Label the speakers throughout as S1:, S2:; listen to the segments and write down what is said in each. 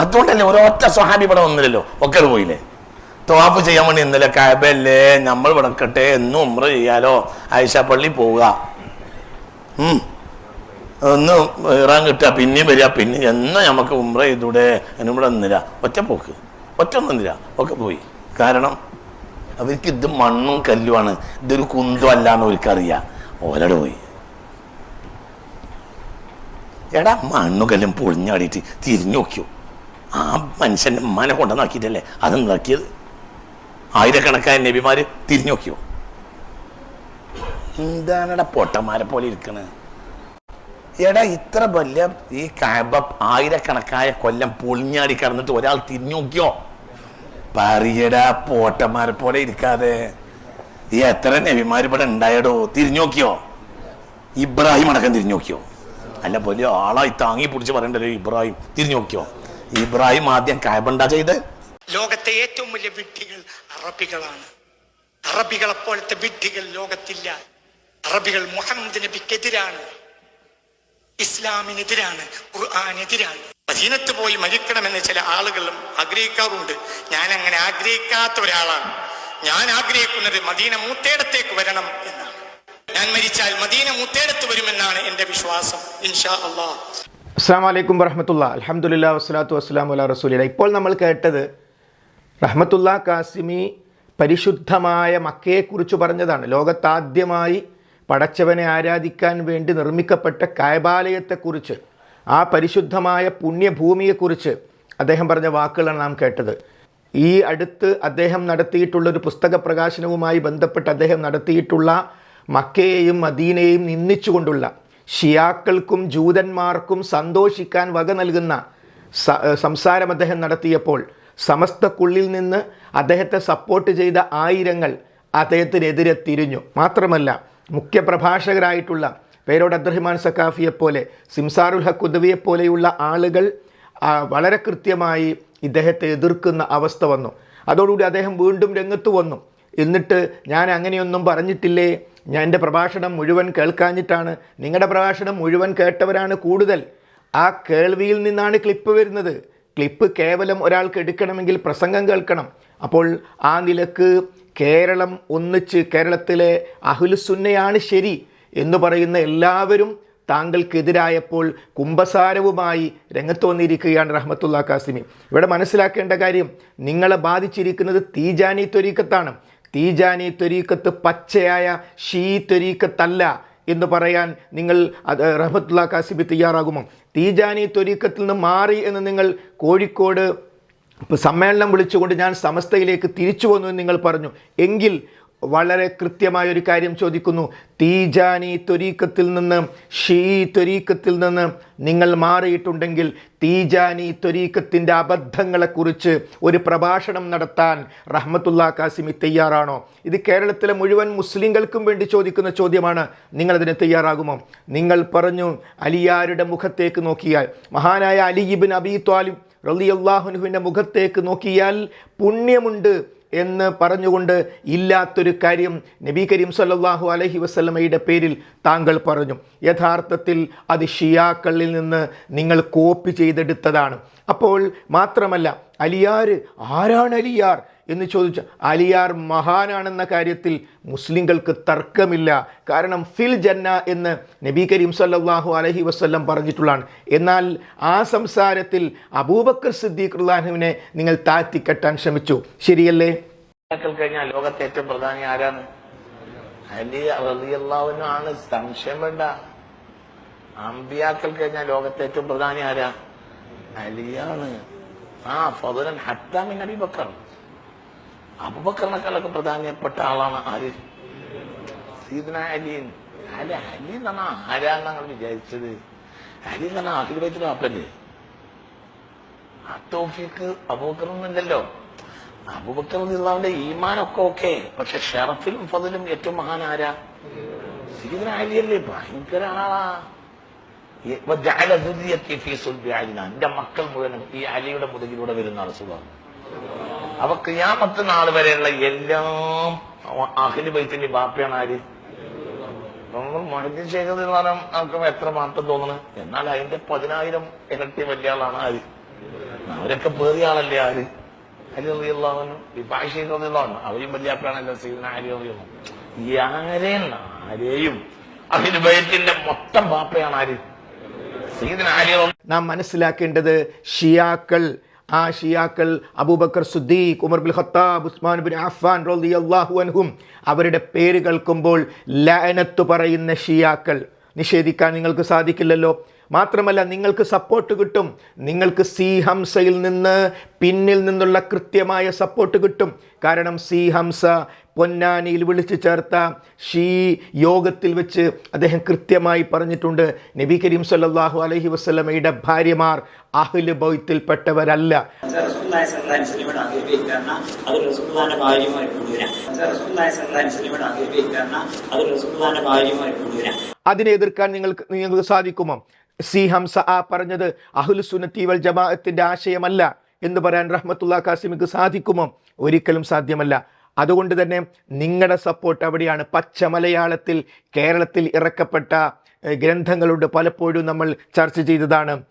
S1: അതുകൊണ്ടല്ലേ ഒരൊറ്റ സ്വഹാബി ഇവിടെ വന്നില്ലല്ലോ? ഒക്കെ പോയില്ലേ? തോപ്പ് ചെയ്യാൻ വേണ്ടി ഇന്നലെ കാബല്ലേ നമ്മൾ വിടക്കട്ടെ എന്നും ഉമ്ര ചെയ്യാലോ. ആയിഷ പള്ളി പോവുക. ഒന്ന് ഇറാൻ കിട്ടുക പിന്നെയും വരിക പിന്നെ എന്ന് നമുക്ക് ഉമ്ര ചെയ്തൂടെ? എന്നും ഇവിടെ നിന്നില്ല ഒറ്റ പോക്ക്. ഒറ്റ ഒന്നില്ല ഒക്കെ പോയി. കാരണം അവർക്ക് ഇത് മണ്ണും കല്ലുമാണ് ഇതൊരു കുന്തം അല്ലാന്ന് അവർക്കറിയാം ഓരോട് പോയി. എടാ മണ്ണും കല്ലും പൊളിഞ്ഞാടിയിട്ട് തിരിഞ്ഞു നോക്കിയോ? ആ മനുഷ്യന്റെ ഉമ്മാനെ കൊണ്ടുവന്നാക്കിയിട്ടല്ലേ അതുണ്ടാക്കിയത് ആയിരക്കണക്കായ നബിമാര് തിരിഞ്ഞു നോക്കിയോ? എന്താണടാ പൊട്ടന്മാരെ പോലെ ഇരിക്കണത് എടാ ഇത്ര വലിയ ഈ കാബ ആയിരക്കണക്കായ കൊല്ലം പൊളിഞ്ഞാടി കിടന്നിട്ട് ഒരാൾ തിരിഞ്ഞു നോക്കിയോ? പറയടാ പോട്ടന്മാരെ പോലെ ഇരിക്കാതെ. ഈ എത്ര നബിമാർ ഇവിടെ ഉണ്ടായടോ? തിരിഞ്ഞു നോക്കിയോ? ഇബ്രാഹിം അടക്കം തിരിഞ്ഞു നോക്കിയോ? അല്ല വലിയ ആളായി താങ്ങി പിടിച്ച് പറയണ്ടല്ലോ ഇബ്രാഹിം. തിരിഞ്ഞു നോക്കിയോ? ഇബ്രാഹിം ആദ്യം കാബണ്ട ചെയ്ത്?
S2: ലോകത്തെ ഏറ്റവും വലിയ വിഡ്ഢികൾ അറബികളാണ്. അറബികളെ പോലത്തെ വിഡ്ഢികൾ ലോകത്തില്ല. അറബികൾ മുഹമ്മദ് നബിക്കെതിരാണ്. ഇസ്ലാമിനെതിരാണ്. ഖുർആാനെതിരാണ്. മദീനത്ത് പോയി മരിക്കണമെന്ന് ചില ആളുകളും ആഗ്രഹിക്കാറുണ്ട്. ഞാൻ അങ്ങനെ ആഗ്രഹിക്കാത്ത ഒരാളാണ്. ഞാൻ ആഗ്രഹിക്കുന്നത് മദീന മൂത്തേടത്തേക്ക് വരണം എന്നാണ്. ഞാൻ മരിച്ചാൽ മദീന മൂത്തേടത്ത് വരുമെന്നാണ് എന്റെ വിശ്വാസം. ഇൻഷാ അള്ളാഹ്.
S3: അസ്സാം വലൈക്കും വറഹമത്തുള്ള അലഹമുല്ല വസ്സലാത്തു വസ്സലാം അല്ല റസൂലില്ല ഇപ്പോൾ നമ്മൾ കേട്ടത് റഹ്മത്തുള്ള കാസിമി പരിശുദ്ധമായ മക്കയെക്കുറിച്ച് പറഞ്ഞതാണ്. ലോകത്താദ്യമായി പടച്ചവനെ ആരാധിക്കാൻ വേണ്ടി നിർമ്മിക്കപ്പെട്ട കായബാലയത്തെക്കുറിച്ച് ആ പരിശുദ്ധമായ പുണ്യഭൂമിയെക്കുറിച്ച് അദ്ദേഹം പറഞ്ഞ വാക്കുകളാണ് നാം കേട്ടത്. ഈ അടുത്ത് അദ്ദേഹം നടത്തിയിട്ടുള്ളൊരു പുസ്തക പ്രകാശനവുമായി ബന്ധപ്പെട്ട് അദ്ദേഹം നടത്തിയിട്ടുള്ള മക്കയെയും മദീനയെയും നിന്ദിച്ചുകൊണ്ടുള്ള ഷിയാക്കൾക്കും ജൂതന്മാർക്കും സന്തോഷിക്കാൻ വക നൽകുന്ന സംസാരം അദ്ദേഹം നടത്തിയപ്പോൾ സമസ്തക്കുള്ളിൽ നിന്ന് അദ്ദേഹത്തെ സപ്പോർട്ട് ചെയ്ത ആയിരങ്ങൾ അദ്ദേഹത്തിനെതിരെ തിരിഞ്ഞു. മാത്രമല്ല മുഖ്യപ്രഭാഷകരായിട്ടുള്ള പേരോട് അബ്ദുറഹിമാൻ സക്കാഫിയെപ്പോലെ സിംസാറുൽ ഹക്ക് ഉദവിയെപ്പോലെയുള്ള ആളുകൾ വളരെ കൃത്യമായി ഇദ്ദേഹത്തെ എതിർക്കുന്ന അവസ്ഥ വന്നു. അതോടുകൂടി അദ്ദേഹം വീണ്ടും രംഗത്ത് വന്നു. എന്നിട്ട് ഞാൻ അങ്ങനെയൊന്നും പറഞ്ഞിട്ടില്ലേ? ഞാൻ എന്റെ പ്രഭാഷണം മുഴുവൻ കേൾക്കാഞ്ഞിട്ടാണ്. നിങ്ങളുടെ പ്രഭാഷണം മുഴുവൻ കേട്ടവരാണ് കൂടുതൽ. ആ കേൾവിയിൽ നിന്നാണ് ക്ലിപ്പ് വരുന്നത്. ക്ലിപ്പ് കേവലം ഒരാൾക്ക് എടുക്കണമെങ്കിൽ പ്രസംഗം കേൾക്കണം. അപ്പോൾ ആ നിലയ്ക്ക് കേരളം ഒന്നിച്ച് കേരളത്തിലെ അഹുലുസുന്നയാണ് ശരി എന്ന് പറയുന്ന എല്ലാവരും താങ്കൾക്കെതിരായപ്പോൾ കുംഭസാരവുമായി രംഗത്ത് വന്നിരിക്കുകയാണ് റഹ്മത്തുള്ള കാസിമി ഇവിടെ മനസ്സിലാക്കേണ്ട കാര്യം നിങ്ങളെ ബാധിച്ചിരിക്കുന്നത് തീജാനി ത്വരീക്കത്താണ്. തീജാനി ത്വരീക്കത്ത് പച്ചയായ ഷീ ത്വരീക്കത്തല്ല എന്ന് പറയാൻ നിങ്ങൾ റഹ്മത്തുള്ള കാസിബി തയ്യാറാകുമോ? തീജാനി ത്വരീക്കത്തിൽ നിന്ന് മാറി എന്ന് നിങ്ങൾ കോഴിക്കോട് സമ്മേളനം വിളിച്ചുകൊണ്ട് ഞാൻ സമസ്തയിലേക്ക് തിരിച്ചു വന്നു എന്ന് നിങ്ങൾ പറഞ്ഞു. എങ്കിൽ വളരെ കൃത്യമായ ഒരു കാര്യം ചോദിക്കുന്നു. തീജാനി ത്വരീക്കത്തിൽ നിന്ന് ഷീ ത്വരീക്കത്തിൽ നിന്ന് നിങ്ങൾ മാറിയിട്ടുണ്ടെങ്കിൽ തീജാനി ത്വരീക്കത്തിന്റെ അബദ്ധങ്ങളെക്കുറിച്ച് ഒരു പ്രഭാഷണം നടത്താൻ റഹ്മത്തുല്ലാ കാസിമി തയ്യാറാണോ? ഇത് കേരളത്തിലെ മുഴുവൻ മുസ്ലിങ്ങൾക്കും വേണ്ടി ചോദിക്കുന്ന ചോദ്യമാണ്. നിങ്ങളതിന് തയ്യാറാകുമോ? നിങ്ങൾ പറഞ്ഞു അലിയാരുടെ മുഖത്തേക്ക് നോക്കിയാൽ മഹാനായ അലിയിബിൻ അബി ത്വാലിബ് റളിയല്ലാഹുനുവിന്റെ മുഖത്തേക്ക് നോക്കിയാൽ പുണ്യമുണ്ട്. എന്ന് പറഞ്ഞുകൊണ്ട് ഇല്ലാത്തൊരു കാര്യം നബി കരീം സല്ലാഹു അലഹി വസ്ലമയുടെ പേരിൽ താങ്കൾ പറഞ്ഞു. യഥാർത്ഥത്തിൽ അത് ഷിയാക്കളിൽ നിന്ന് നിങ്ങൾ കോപ്പി ചെയ്തെടുത്തതാണ്. അപ്പോൾ മാത്രമല്ല അലിയാർ ആരാണ് അലിയാർ? എന്ന് ചോദിച്ച അലിയാർ മഹാനാണെന്ന കാര്യത്തിൽ മുസ്ലിങ്ങൾക്ക് തർക്കമില്ല. കാരണം ഫിൽ ജന്ന എന്ന് നബി കരീം സല്ലാഹു അലഹി വസല്ലം പറഞ്ഞിട്ടുള്ളതാണ്. എന്നാൽ ആ സംസാരത്തിൽ അബൂബക്കർ സിദ്ദീഖ് റുല്ലാഹുവിനെ നിങ്ങൾ താഴ്ത്തിക്കെട്ടാൻ ശ്രമിച്ചു. ശരിയല്ലേ?
S1: കഴിഞ്ഞാൽ ലോകത്തെ ഏറ്റവും പ്രധാനി ആരാണ്? അലി ആണ്. സംശയം വേണ്ട. അമ്പിയാക്കൾ കഴിഞ്ഞാൽ ലോകത്തെ ഏറ്റവും പ്രധാനി ആരാ? അലിയാണ്. ആ ഫതുലൻ ഹത്താമിൻ അബിബക്കർ. അബുബക്കറിനേക്കാളൊക്കെ പ്രധാനപ്പെട്ട ആളാണ് ആര്? സീദന അലിൻ അല്ല അലി എന്നാണ് ആരാന്ന് വിചാരിച്ചത്? അലി എന്നാണ് അഖിൽ വൈദ്യുത അപ്പല്ലേ ആ തോഫിക്ക് അബൂബക്കറൊന്നുമില്ലല്ലോ അബൂബക്കർ അള്ളാഹുവിന്റെ ഈമാനൊക്കെ ഓക്കെ പക്ഷെ ഷെറഫിലും ഫതിലും ഏറ്റവും മഹാൻ ആരാ? സീദന അലിയല്ലേ ഭയങ്കര ആളാ. എന്റെ മക്കൾ മുഴുവനും ഈ അലിയുടെ മുതുകിലൂടെ വരുന്ന അസുഖമാണ് അപ്പൊ ക്രിയാമത്ത് നാൾ വരെയുള്ള എല്ലാം അഖിൽ ബൈത്തിന്റെ ബാപ്പയാണ് ആര്? മൊഹദ്ദീൻ ശേഖർ നിർമ്മാണം നമുക്ക് എത്ര മാറ്റം തോന്നുന്നു എന്നാൽ അതിന്റെ പതിനായിരം ഇരട്ടി വലിയ ആളാണ് ആര്? അവരൊക്കെ പേറിയ ആളല്ലേ ആര്? അലി വിഭാഗ ശേഖർ അറിയുള്ളവനും അവരും വല്യാപ്പയാണല്ലോ സീന അലി ആരെയും ആരെയും അഖിലി ബൈത്തിന്റെ മൊത്തം ബാപ്പയാണ് ആര്?
S3: നാം മനസ്സിലാക്കേണ്ടത് ഷിയാക്കൾ ആ ഷിയാക്കൾ Abu Bakr Siddique Umar bin Khattab Usman bin Affan അള്ളാഹു അൻഹും അവരുടെ പേര് കേൾക്കുമ്പോൾ ലയനത്ത് പറയുന്ന ഷിയാക്കൾ. നിഷേധിക്കാൻ നിങ്ങൾക്ക് സാധിക്കില്ലല്ലോ. മാത്രമല്ല നിങ്ങൾക്ക് സപ്പോർട്ട് കിട്ടും. നിങ്ങൾക്ക് സി ഹംസയിൽ നിന്ന് പിന്നിൽ നിന്നുള്ള കൃത്യമായ സപ്പോർട്ട് കിട്ടും. കാരണം സി ഹംസ പൊന്നാനിയിൽ വിളിച്ചു ചേർത്ത ഷീ യോഗത്തിൽ വെച്ച് അദ്ദേഹം കൃത്യമായി പറഞ്ഞിട്ടുണ്ട് നബി കരീം സല്ലാഹു അലഹി വസ്ലമയുടെ ഭാര്യമാർ അഹ്ലു ബൗത്തിൽപ്പെട്ടവരല്ല അതിനെ എതിർക്കാൻ നിങ്ങൾക്ക് നിങ്ങൾക്ക് സാധിക്കുമോ? സി ഹംസ ആ പറഞ്ഞത് അഹുൽ സുന്നത്തി വൽ ജമാഅത്തിന്റെ ആശയമല്ല എന്ന് പറയാൻ റഹ്മത്തുള്ള കാസിമിക്ക് സാധിക്കുമോ? ഒരിക്കലും സാധ്യമല്ല. അതുകൊണ്ട് തന്നെ നിങ്ങളുടെ സപ്പോർട്ട് അവിടെയാണ്. പച്ച മലയാളത്തിൽ കേരളത്തിൽ ഇറക്കപ്പെട്ട ഗ്രന്ഥങ്ങളുണ്ട്. പലപ്പോഴും നമ്മൾ ചർച്ച ചെയ്തതാണ്.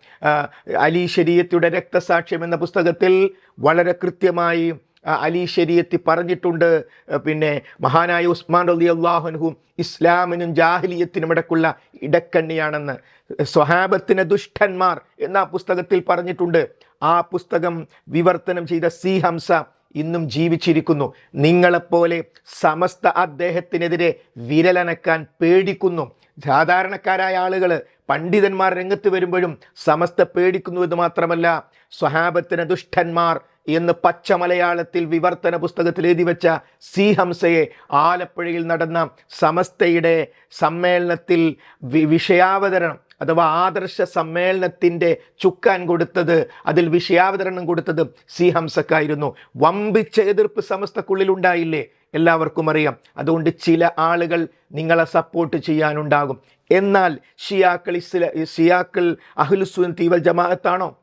S3: അലി ശരീയത്തിയുടെ രക്തസാക്ഷ്യം എന്ന പുസ്തകത്തിൽ വളരെ കൃത്യമായി അലി ശരീയത്തി പറഞ്ഞിട്ടുണ്ട്. പിന്നെ മഹാനായ ഉസ്മാൻ അലി അള്ളാഹുൻഹും ഇസ്ലാമിനും ജാഹിലിയത്തിനും ഇടക്കുള്ള ഇടക്കണ്ണിയാണെന്ന്. സ്വഹാബത്തിന് ദുഷ്ടന്മാർ എന്ന പുസ്തകത്തിൽ പറഞ്ഞിട്ടുണ്ട്. ആ പുസ്തകം വിവർത്തനം ചെയ്ത സി ഹംസ ഇന്നും ജീവിച്ചിരിക്കുന്നു. നിങ്ങളെപ്പോലെ സമസ്ത അദ്ദേഹത്തിനെതിരെ വിരലനക്കാൻ പേടിക്കുന്നു. സാധാരണക്കാരായ ആളുകൾ പണ്ഡിതന്മാർ രംഗത്ത് വരുമ്പോഴും സമസ്ത പേടിക്കുന്നു എന്ന് മാത്രമല്ല സ്വഹാബത്തിന് ദുഷ്ടന്മാർ എന്ന് പച്ച മലയാളത്തിൽ വിവർത്തന പുസ്തകത്തിൽ എഴുതി വെച്ച സി ഹംസയെ ആലപ്പുഴയിൽ നടന്ന സമസ്തയുടെ സമ്മേളനത്തിൽ വിഷയാവതരണം അഥവാ ആദർശ സമ്മേളനത്തിന്റെ ചുക്കാൻ കൊടുത്തത് അതിൽ വിഷയാവതരണം കൊടുത്തത് സി ഹംസക്കായിരുന്നു. വമ്പിച്ച എതിർപ്പ് സമസ്തക്കുള്ളിലുണ്ടായില്ലേ എല്ലാവർക്കും അറിയാം. അതുകൊണ്ട് ചില ആളുകൾ നിങ്ങളെ സപ്പോർട്ട് ചെയ്യാനുണ്ടാകും. എന്നാൽ ഷിയാക്കൾ ഇസ്ല ഷിയാക്കൾ അഹ്ലുസുൻ തീവൽ ജമാഅത്താണോ?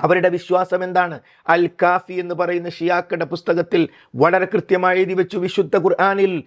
S3: അവരുടെ വിശ്വാസം എന്താണ്? അൽ കാഫി എന്ന് പറയുന്ന ഷിയാക്കളുടെ പുസ്തകത്തിൽ വളരെ കൃത്യമായി എഴുതി വെച്ചു വിശുദ്ധ ഖുർആാനിൽ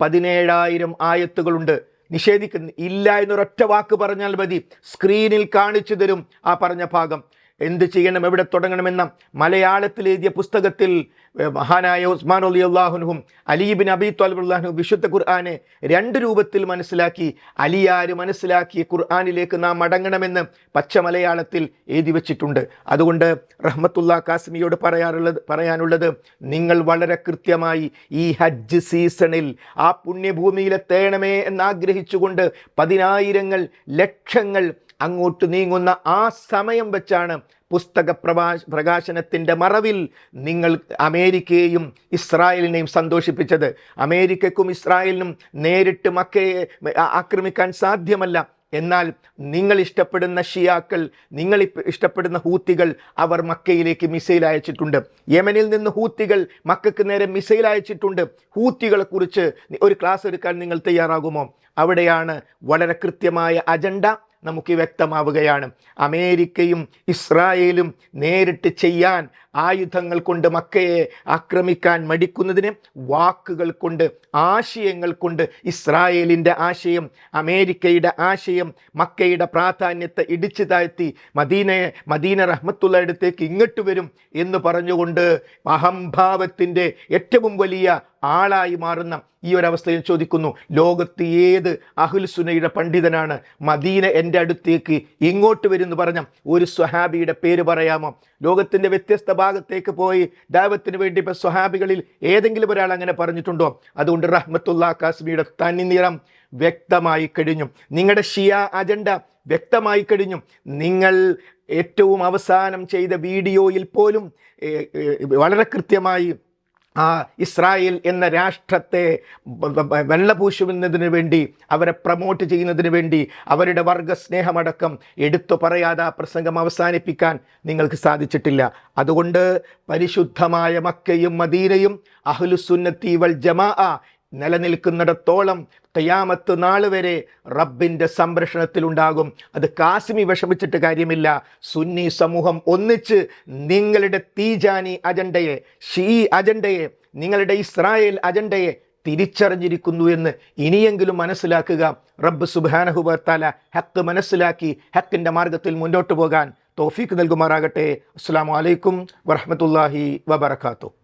S3: പതിനേഴായിരം ആയത്തുകളുണ്ട്. നിഷേധിക്കുന്ന. ഇല്ല എന്നൊരൊറ്റ വാക്ക് പറഞ്ഞാൽ മതി. സ്ക്രീനിൽ കാണിച്ചു തരും ആ പറഞ്ഞ ഭാഗം. എന്ത് ചെയ്യണം എവിടെ തുടങ്ങണമെന്ന മലയാളത്തിൽ എഴുതിയ പുസ്തകത്തിൽ മഹാനായ ഉസ്മാൻ അലി അള്ളാഹുനും അലീബിൻ അബി ത്വാലിബുല്ലാഹു വിശുദ്ധ ഖുർആാനെ രണ്ട് രൂപത്തിൽ മനസ്സിലാക്കി അലിയാര് മനസ്സിലാക്കി ഖുർആാനിലേക്ക് നാം അടങ്ങണമെന്ന് പച്ച മലയാളത്തിൽ എഴുതി വച്ചിട്ടുണ്ട്. അതുകൊണ്ട് റഹ്മത്തുല്ലാ കാസ്മിയോട് പറയാറുള്ളത് പറയാനുള്ളത് നിങ്ങൾ വളരെ കൃത്യമായി ഈ ഹജ്ജ് സീസണിൽ ആ പുണ്യഭൂമിയിലെത്തേണമേ എന്നാഗ്രഹിച്ചുകൊണ്ട് പതിനായിരങ്ങൾ ലക്ഷങ്ങൾ അങ്ങോട്ട് നീങ്ങുന്ന ആ സമയം വെച്ചാണ് പുസ്തക പ്രഭാ പ്രകാശനത്തിന്റെ മറവിൽ നിങ്ങൾ അമേരിക്കയെയും ഇസ്രായേലിനെയും സന്തോഷിപ്പിച്ചത്. അമേരിക്കക്കും ഇസ്രായേലിനും നേരിട്ട് മക്കയെ ആക്രമിക്കാൻ സാധ്യമല്ല. എന്നാൽ നിങ്ങൾ ഇഷ്ടപ്പെടുന്ന ഷിയാക്കൾ നിങ്ങൾ ഇഷ്ടപ്പെടുന്ന ഹൂത്തികൾ അവർ മക്കയിലേക്ക് മിസൈൽ അയച്ചിട്ടുണ്ട്. യമനിൽ നിന്ന് ഹൂത്തികൾ മക്കൾക്ക് നേരെ മിസൈൽ അയച്ചിട്ടുണ്ട്. ഹൂത്തികളെ കുറിച്ച് ഒരു ക്ലാസ് എടുക്കാൻ നിങ്ങൾ തയ്യാറാകുമോ? അവിടെയാണ് വളരെ കൃത്യമായ അജണ്ട. നമുക്ക് വ്യക്തമാവുകയാണ്. അമേരിക്കയും ഇസ്രായേലും നേരിട്ട് ചെയ്യാൻ ആയുധങ്ങൾ കൊണ്ട് മക്കയെ ആക്രമിക്കാൻ മടിക്കുന്നതിന് വാക്കുകൾ കൊണ്ട് ആശയങ്ങൾ കൊണ്ട് ഇസ്രായേലിന്റെ ആശയം അമേരിക്കയുടെ ആശയം മക്കയുടെ പ്രാധാന്യത്തെ ഇടിച്ചു താഴ്ത്തി മദീനയെ മദീന റഹ്മത്തുള്ള അടുത്തേക്ക് ഇങ്ങോട്ട് വരും എന്ന് പറഞ്ഞുകൊണ്ട് അഹംഭാവത്തിന്റെ ഏറ്റവും വലിയ ആളായി മാറുന്ന ഈ ഒരവസ്ഥയിൽ ചോദിക്കുന്നു ലോകത്ത് ഏത് അഹുൽസുനയുടെ പണ്ഡിതനാണ്? മദീന എന്റെ അടുത്തേക്ക് ഇങ്ങോട്ട് വരുമെന്ന് പറഞ്ഞ ഒരു സ്വഹാബിയുടെ പേര് പറയാമോ? ലോകത്തിന്റെ വ്യത്യസ്ത ഭാഗത്തേക്ക് പോയി ദൈവത്തിന് വേണ്ടി ഇപ്പം സ്വഹാബികളിൽ ഏതെങ്കിലും ഒരാൾ അങ്ങനെ പറഞ്ഞിട്ടുണ്ടോ? അതുകൊണ്ട് റഹ്മത്തുള്ള കാശ്മിയുടെ തനിനിറം വ്യക്തമായി കഴിഞ്ഞു. നിങ്ങളുടെ ഷിയ അജണ്ട വ്യക്തമായി കഴിഞ്ഞു. നിങ്ങൾ ഏറ്റവും അവസാനം ചെയ്ത വീഡിയോയിൽ പോലും വളരെ കൃത്യമായി ആ ഇസ്രായേൽ എന്ന രാഷ്ട്രത്തെ വെള്ളപൂശുന്നതിന് വേണ്ടി അവരെ പ്രൊമോട്ട് ചെയ്യുന്നതിന് വേണ്ടി അവരുടെ വർഗസ്നേഹമടക്കം എടുത്തു പറയാതെ ആ പ്രസംഗം അവസാനിപ്പിക്കാൻ നിങ്ങൾക്ക് സാധിച്ചിട്ടില്ല. അതുകൊണ്ട് പരിശുദ്ധമായ മക്കയും മദീനയും അഹ്ലുസുന്നത്തി വൽ ജമാ നിലനിൽക്കുന്നിടത്തോളം തയ്യാമത്ത് നാൾ വരെ റബ്ബിന്റെ സംരക്ഷണത്തിലുണ്ടാകും. അത് കാസിമി വിഷമിച്ചിട്ട് കാര്യമില്ല. സുന്നി സമൂഹം ഒന്നിച്ച് നിങ്ങളുടെ തീജാനി അജണ്ടയെ ഷീ അജണ്ടയെ നിങ്ങളുടെ ഇസ്രായേൽ അജണ്ടയെ തിരിച്ചറിഞ്ഞിരിക്കുന്നു എന്ന് ഇനിയെങ്കിലും മനസ്സിലാക്കുക. റബ്ബ് സുബാനഹുബത്താല ഹക്ക് മനസ്സിലാക്കി ഹക്കിന്റെ മാർഗത്തിൽ മുന്നോട്ട് പോകാൻ തോഫീക്ക് നൽകുമാറാകട്ടെ. അസ്സാം വലൈക്കും വറഹമത്തല്ലാഹി വബർക്കാത്തു